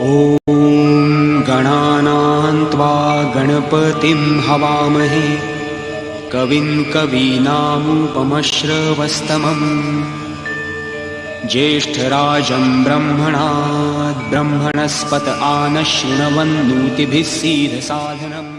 ॐ गणानान्त्वा गणपतिं हवामहे। कविं कवीनामुपमश्रवस्तमम्। ज्येष्ठराजं ब्रह्मणात् ब्रह्मणस्पत आनशृण्वन्नूतिभिः सीदसाधनम्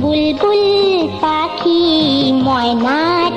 বুলবুল পাখি ময়নাটি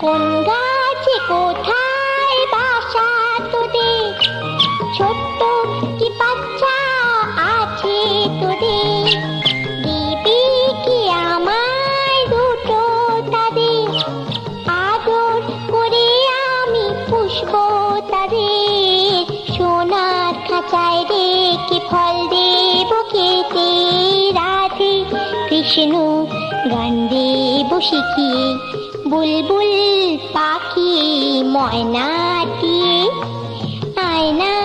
কোন গাছে কোথায় বাসা তোদের? ছোট্ট কি বাচ্চা আছে তোদের? দিবি কি আমায় দুটো তাদের? আদর করে আমি পুষব তাদের। সোনার খাঁচায় রেখে ফল দেব খেতে। রাধে কৃষ্ণ, গান দেব শিখিয়ে। বুলবুল পাখি ময়নাটি আয়না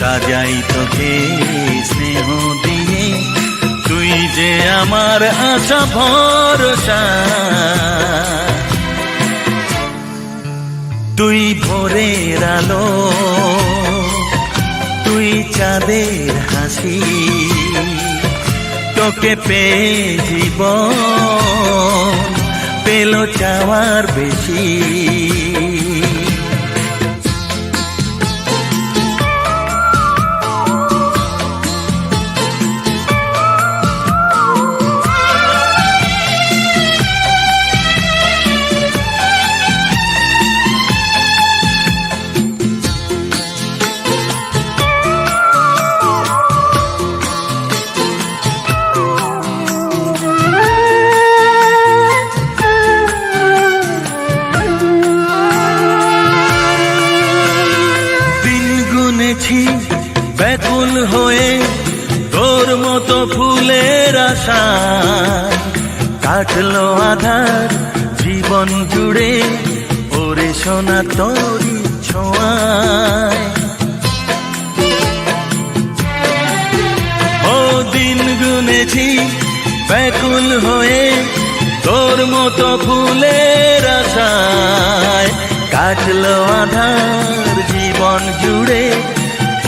সাজাই তোকে স্নেহ দিয়ে। তুই যে আমার আশা, ভরসা। তুই ভোরের আলো, তুই চাঁদের হাসি। তোকে পেয়ে জীবন, পেল চাওয়ার বেশি। জীবন জুড়ে ওরে সোনা তরি ছোঁয়ায়। ও দিন গুনেছি, ব্যাকুল হয়ে তোর মতো ফুলের আশায়। কাটলো আধার জীবন জুড়ে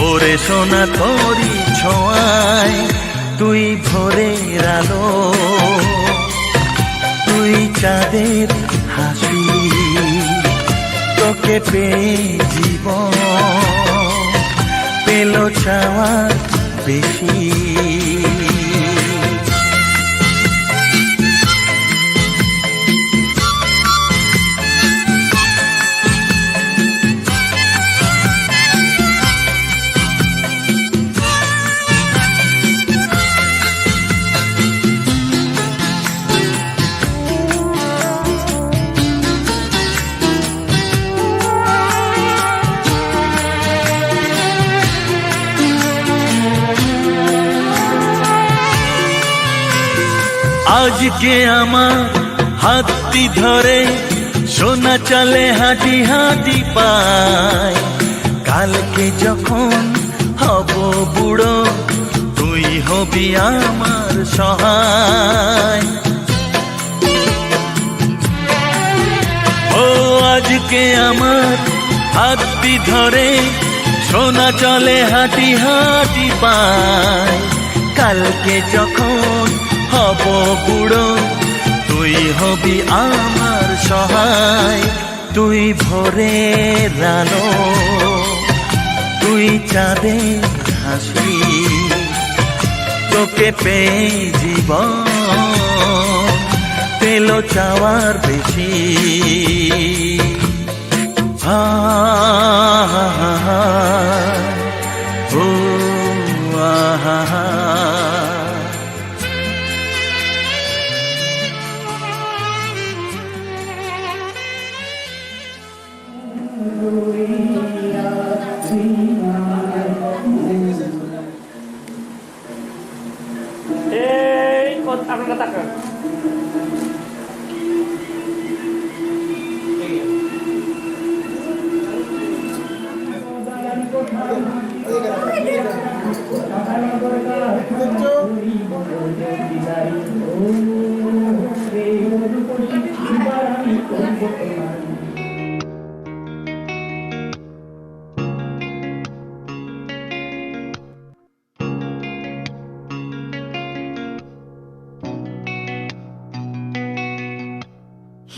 ওরে সোনা তোরি ছোঁয়ায়। তুই ভোরের আলো, তুই চাঁদের তোকে পেয়ে জীবন? পেল চাওয়ার বেশি। আজকে আমার হাতটি ধরে সোনা চলে হাঁটি হাঁটি পায়। কালকে যখন হব বুড়ো, তুই হবি আমার সহায়। ও আজকে আমার হাতটি ধরে সোনা চলে হাঁটি হাঁটি পায়। কালকে যখন হব বুড়ো তুই হবি আমার সহায়। তুই ভোরে রানো তুই চাঁদের হাসি তোকে পেয়ে জীবন। পেল চাওয়ার বেশি। হা হা হা হা হা। এই আপনারা তাকান।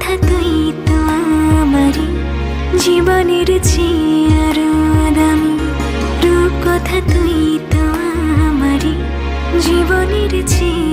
কথা তুই তো আমারই জীবনের চেয়ার দামি রূপ কথা তুই তো আমারই জীবনের চেয়ে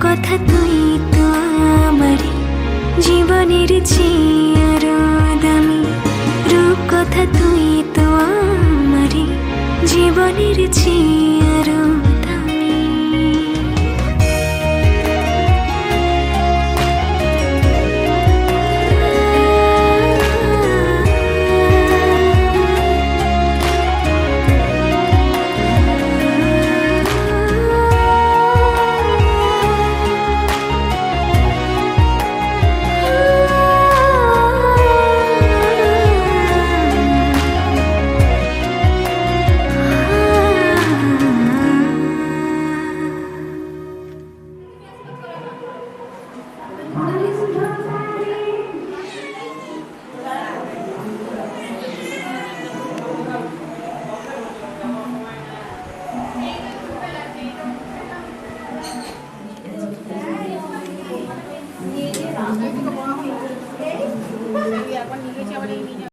কথা তুই তো আমার জীবনের চেয়ে দামি। রূপ কথা তুই তো আমার জীবনের চেয়ে